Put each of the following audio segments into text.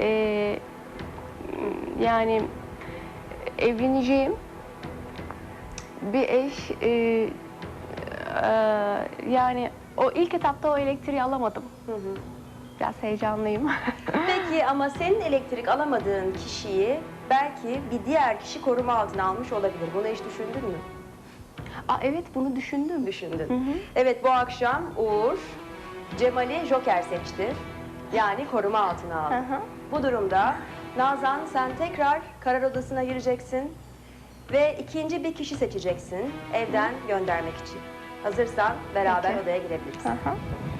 Ee, yani evleneceğim bir eş e, e, yani o ilk etapta o elektriği alamadım. Biraz heyecanlıyım. Peki ama senin elektrik alamadığın kişiyi belki bir diğer kişi koruma altına almış olabilir. Bunu hiç düşündün mü? Aa, evet bunu düşündüm. Düşündün. Evet bu akşam Uğur Cemal'i Joker seçti. Yani koruma altına aldı. Hı hı. Bu durumda Nazan sen tekrar karar odasına gireceksin ve ikinci bir kişi seçeceksin evden göndermek için. Hazırsan beraber Peki. odaya girebiliriz. Hı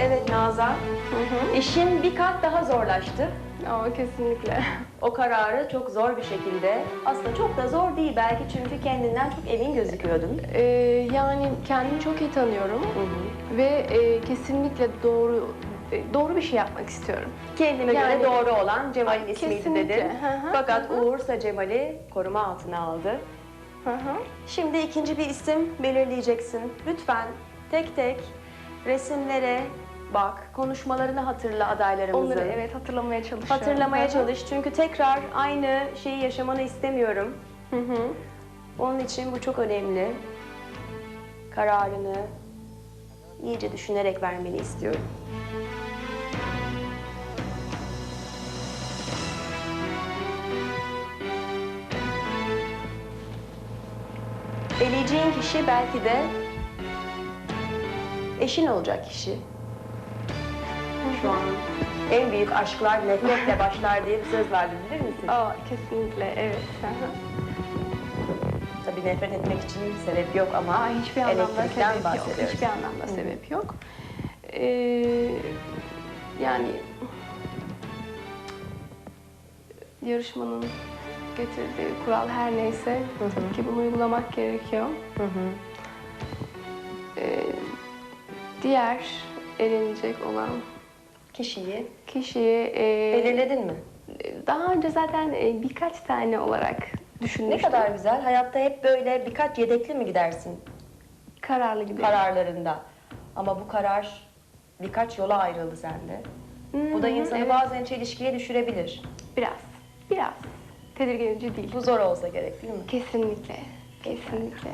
Evet Nazan, işin bir kat daha zorlaştı. Aa, kesinlikle. O kararı çok zor bir şekilde, aslında çok da zor değil belki çünkü kendinden çok emin gözüküyordun. Ee, yani kendimi çok iyi tanıyorum ve e, kesinlikle doğru e, doğru bir şey yapmak istiyorum. Kendime Yani- göre doğru olan Cemal'in ismiydi kesinlikle. dedin. Hı hı, Fakat hı Uğur ise Cemal'i koruma altına aldı. Hı hı. Şimdi ikinci bir isim belirleyeceksin. Lütfen tek tek resimlere bak, konuşmalarını hatırla adaylarımızın. Onları evet hatırlamaya çalışıyorum. Hatırlamaya çalış çünkü tekrar aynı şeyi yaşamanı istemiyorum. Hı hı. Onun için bu çok önemli. Kararını iyice düşünerek vermeni istiyorum. Eleyeceğin kişi belki de eşin olacak kişi. Şu an en büyük aşklar nefretle başlar diye bir söz vardı bilir misin? Aa, kesinlikle evet. Hı hı. Tabii nefret etmek için bir sebep yok ama Aa, hiçbir anlamda elektrikten sebep yok. bahsediyoruz. Hiçbir anlamda sebep yok. Ee, yani yarışmanın getirdiği kural her neyse tabii ki bunu uygulamak gerekiyor. Hı hı. Ee, diğer elenecek olan Kişiyi kişiyi e, belirledin mi? daha önce zaten e, birkaç tane olarak Ne düşünmüştüm. kadar güzel. Hayatta hep böyle birkaç yedekli mi gidersin kararlı gibi. kararlarında? Ama bu karar birkaç yola ayrıldı sende. Bu da Hı hı, insanı evet. bazen çelişkiye düşürebilir. Biraz, biraz. Tedirgin edici değil. Bu zor olsa gerek değil mi? Kesinlikle, kesinlikle.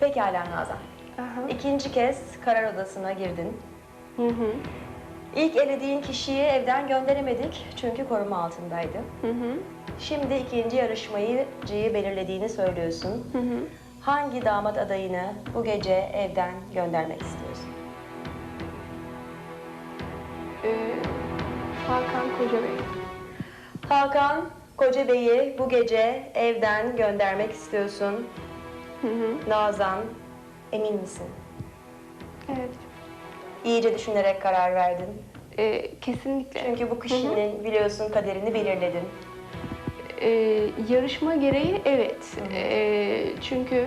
Pekala Nazan. Aha. İkinci kez karar odasına girdin. Hı hı, İlk elediğin kişiyi evden gönderemedik çünkü koruma altındaydı. hı hı, Şimdi ikinci yarışmayıcıyı belirlediğini söylüyorsun. hı hı. Hangi damat adayını bu gece evden göndermek istiyorsun? Ee, Hakan Kocabey. Hakan Kocabey'i bu gece evden göndermek istiyorsun. Hı hı. Nazan, emin misin? Evet, İyice düşünerek karar verdin. ee, kesinlikle. Çünkü bu kişinin biliyorsun kaderini belirledin. Ee, yarışma gereği evet. Ee, çünkü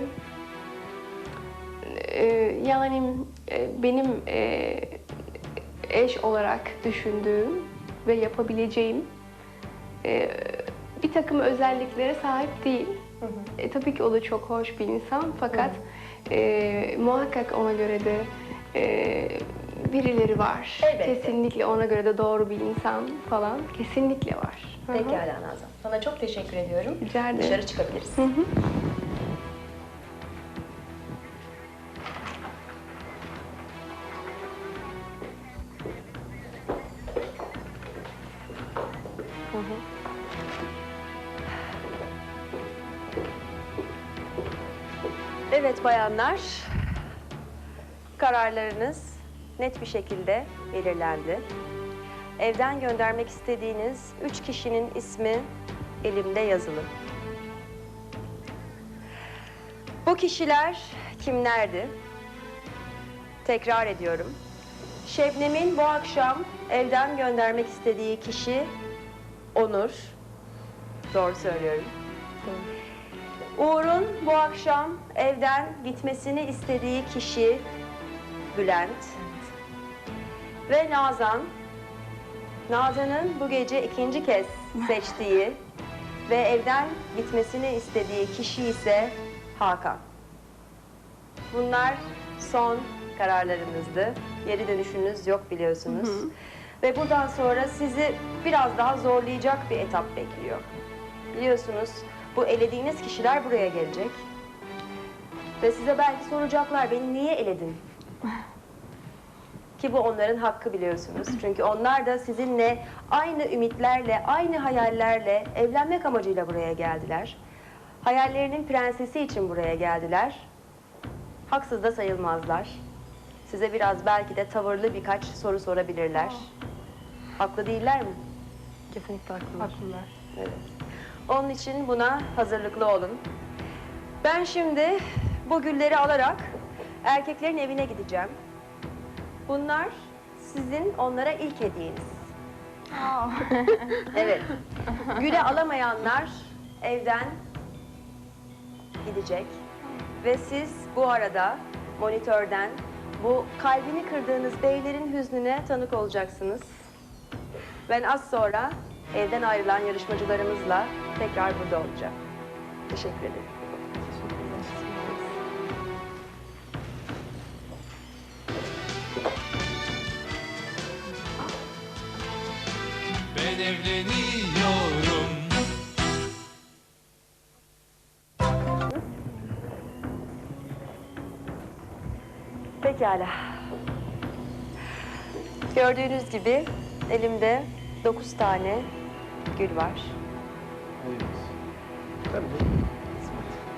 e, yani e, benim e, eş olarak düşündüğüm ve yapabileceğim e, bir takım özelliklere sahip değil. E, tabii ki o da çok hoş bir insan fakat e, muhakkak ona göre de e, birileri var. Elbette. Kesinlikle ona göre de doğru bir insan falan kesinlikle var. Hı hı. Pekala Nazan. Sana çok teşekkür ediyorum. Rica ederim. Dışarı çıkabiliriz. Evet bayanlar, kararlarınız net bir şekilde belirlendi. Evden göndermek istediğiniz üç kişinin ismi elimde yazılı. Bu kişiler kimlerdi? Tekrar ediyorum. Şebnem'in bu akşam evden göndermek istediği kişi Onur. Doğru söylüyorum. Uğur'un bu akşam evden gitmesini istediği kişi Bülent. Ve Nazan Nazan'ın bu gece ikinci kez seçtiği ve evden gitmesini istediği kişi ise Hakan. Bunlar son kararlarınızdı. Geri dönüşünüz yok biliyorsunuz. Ve buradan sonra sizi biraz daha zorlayacak bir etap bekliyor. Biliyorsunuz bu elediğiniz kişiler buraya gelecek. Ve size belki soracaklar beni niye eledin? Ki bu onların hakkı biliyorsunuz. Çünkü onlar da sizinle aynı ümitlerle, aynı hayallerle evlenmek amacıyla buraya geldiler. Hayallerinin prensesi için buraya geldiler. Haksız da sayılmazlar. Size biraz belki de tavırlı birkaç soru sorabilirler. Haklı değiller mi? Kesinlikle haklılar. Haklılar. Evet. Onun için buna hazırlıklı olun. Ben şimdi bu gülleri alarak erkeklerin evine gideceğim. Bunlar sizin onlara ilk hediyeniz. evet. Güle alamayanlar evden gidecek. Ve siz bu arada monitörden bu kalbini kırdığınız beylerin hüznüne tanık olacaksınız. Ben az sonra evden ayrılan yarışmacılarımızla tekrar burada olacağım. Teşekkür ederim. Evleniyorum. Pekala. Gördüğünüz gibi elimde dokuz tane gül var. Tabii.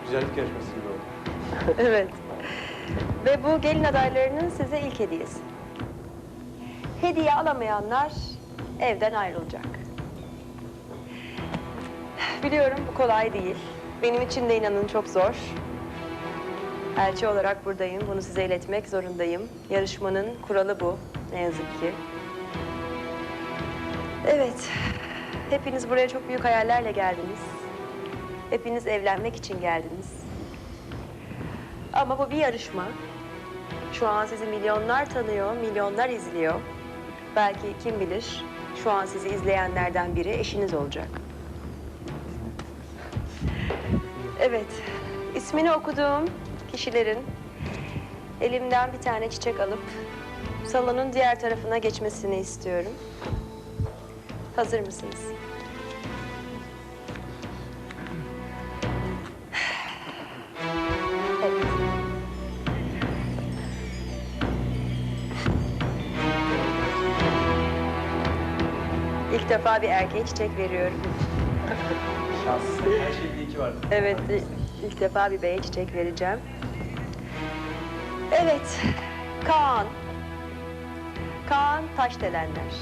Güzellik yarışması gibi oldu. evet. Ve bu gelin adaylarının size ilk hediyesi. Hediye alamayanlar evden ayrılacak. Biliyorum bu kolay değil. Benim için de inanın çok zor. Elçi olarak buradayım. Bunu size iletmek zorundayım. Yarışmanın kuralı bu. Ne yazık ki. Evet. Hepiniz buraya çok büyük hayallerle geldiniz. Hepiniz evlenmek için geldiniz. Ama bu bir yarışma. Şu an sizi milyonlar tanıyor, milyonlar izliyor. Belki kim bilir şu an sizi izleyenlerden biri eşiniz olacak. Evet, ismini okuduğum kişilerin elimden bir tane çiçek alıp salonun diğer tarafına geçmesini istiyorum. Hazır mısınız? Defa bir erkeğe çiçek veriyorum. Şans. Her şeyde iki var. Evet, ilk defa bir beye çiçek vereceğim. Evet, Kaan. Kaan Taşdelenler.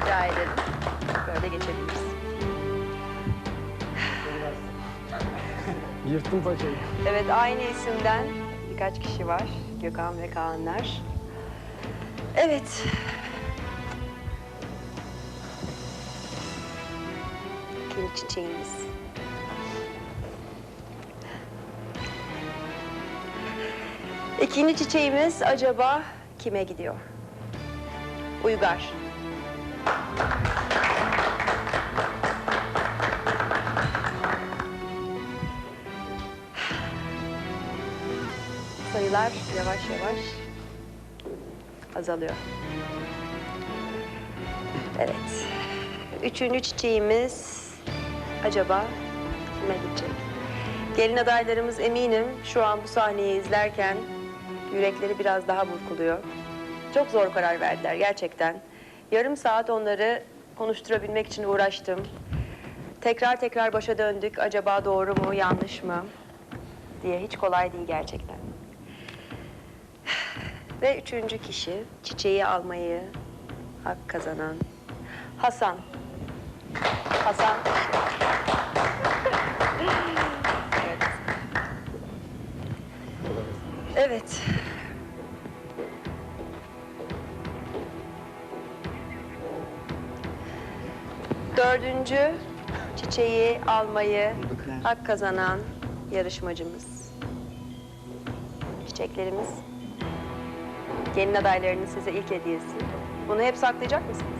Rica ederim. Böyle geçebiliriz. Yırttım paçayı. Evet, aynı isimden birkaç kişi var. Gökhan ve Kaanlar. Evet. İkinci çiçeğimiz. İkinci çiçeğimiz acaba kime gidiyor? Uygar. Sayılar yavaş yavaş azalıyor. Evet. Üçüncü çiçeğimiz acaba kime gidecek? Gelin adaylarımız eminim şu an bu sahneyi izlerken yürekleri biraz daha burkuluyor. Çok zor karar verdiler gerçekten. Yarım saat onları konuşturabilmek için uğraştım. Tekrar tekrar başa döndük. Acaba doğru mu, yanlış mı? diye hiç kolay değil gerçekten. Ve üçüncü kişi çiçeği almayı hak kazanan Hasan. Hasan. evet. Evet. Dördüncü çiçeği almayı hak kazanan yarışmacımız. Çiçeklerimiz Gelin adaylarının size ilk hediyesi. Bunu hep saklayacak mısınız?